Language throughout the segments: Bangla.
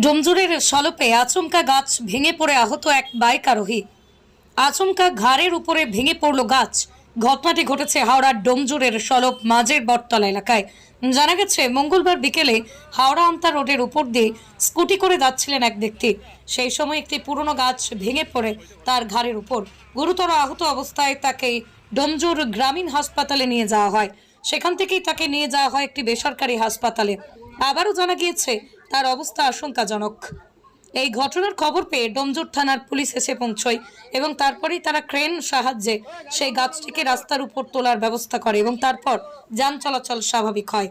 ডোমজুরের সলপে আচমকা গাছ ভেঙে পড়ে আহত এক বাইক আরোহী। আচমকা ঘাড়ের উপরে ভেঙে পড়ল গাছ। ঘটনাটি ঘটেছে হাওড়ার ডোমজুরের সলপ মাঝের বটতলা এলাকায়। জানা গেছে, মঙ্গলবার বিকেলে হাওড়া আমতা রোডের উপর দিয়ে স্কুটি করে যাচ্ছিলেন এক ব্যক্তি। সেই সময় একটি পুরনো গাছ ভেঙে পড়ে তার ঘাড়ের উপর। গুরুতর আহত অবস্থায় তাকে ডোমজুর গ্রামীণ হাসপাতালে নিয়ে যাওয়া হয়। সেখান থেকেই তাকে নিয়ে যাওয়া হয় একটি বেসরকারি হাসপাতালে। আবারও জানা গিয়েছে তার অবস্থা আশঙ্কাজনক। এই ঘটনার খবর পেয়ে ডোমজুর থানার পুলিশ এসে পৌঁছয় এবং তারপরেই তারা ক্রেন সাহায্যে সেই গাছটিকে রাস্তার উপর তোলার ব্যবস্থা করে এবং তারপর যান চলাচল স্বাভাবিক হয়।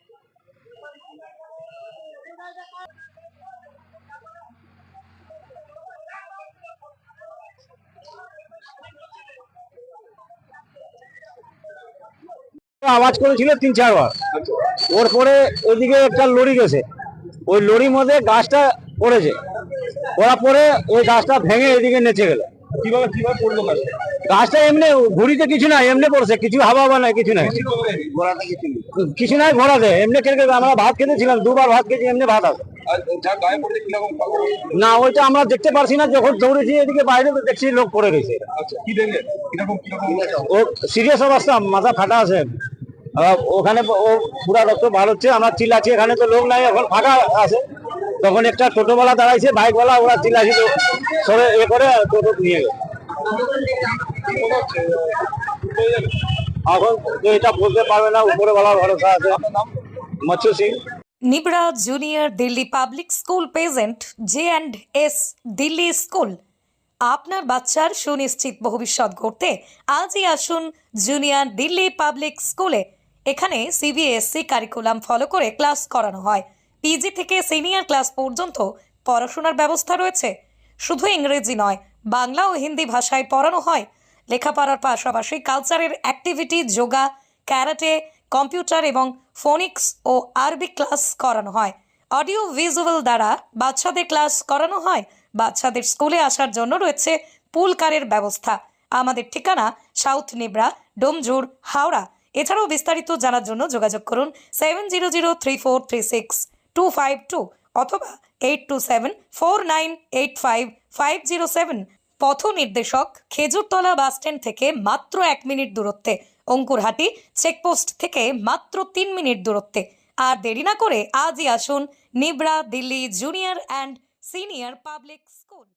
আওয়াজ করেছিল তিন চারবার। ওর পরে ওইদিকে একটা লরি গেছে। ওই লরির মধ্যে গাছটা পড়েছে। পড়ার পরে ওই গাছটা ভেঙে এদিকে নেচে গেল। কীভাবে কীভাবে পড়ল গাছটা? গাছটা এমনি ঘুরিতে কিছু নাই এমনি পড়ছে। কিছু হাওয়া হাওয়া নাই কিছু নাই। কিছু নেই। ঘোরাতে এমনি কেটে আমরা ভাত খেতেছিলাম দুবার ভাত খেয়েছি এমনি ভাত আছে। না ওইটা আমরা দেখতে পারছি না। যখন দৌড়েছি এদিকে বাইরে তো দেখছি লোক পড়ে গেছে। আচ্ছা ও সিরিয়াস অবস্থা মাথা ফাটা আছে। ওখানে ও পুরা রক্ত বার হচ্ছে, আমরা চিল্লাচ্ছি, এখানে তো লোক নাই, এখন ফাঁকা আছে। তখন একটা টোটোওয়ালা দাঁড়াইছে, বাইকওয়ালা, ওরা চিল্লাছি তো সরে এ করে টোটো নিয়ে গেল। এখন এটা বলতে পারবে না উপরে বলার ভরসা আছে। Matsya Singh. Nibra junior Delhi public school present, J and S Delhi school. আপনার বাচ্চার সুনিশ্চিত ভবিষ্যৎ গড়তে আজই আসুন জুনিয়র দিল্লি পাবলিক স্কুলে। এখানে সিবিএসসি কারিকুলাম ফলো করে ক্লাস করানো হয়। পিজি থেকে সিনিয়র ক্লাস পর্যন্ত পড়াশোনার ব্যবস্থা রয়েছে। শুধু ইংরেজি নয়, বাংলা ও হিন্দি ভাষায় পড়ানো হয়। লেখাপড়ার পাশাপাশি কালচারের অ্যাক্টিভিটি যোগা ক্যারাটে কম্পিউটার এবং ফোনিক্স ও আরবি ক্লাস করানো হয়। অডিও ভিজুয়াল দ্বারা বাচ্চাদের ক্লাস করানো হয়। বাচ্চাদের স্কুলে আসার জন্য রয়েছে পুল কারের ব্যবস্থা। আমাদের ঠিকানা সাউথ নিবরা ডোমজুর হাওড়া এছাড়াও বিস্তারিত জানার জন্য যোগাযোগ করুন seven zero zero three four three six two five two অথবা eight two seven four nine eight five five zero seven পথ নির্দেশক খেজুরতলা বাসস্ট্যান্ড থেকে মাত্র এক মিনিট দূরত্বে, অঙ্কুরহাটি চেকপোস্ট থেকে মাত্র তিন মিনিট দূরত্বে। আর দেরি না করে আজই আসুন Nibra Delhi junior and senior public school.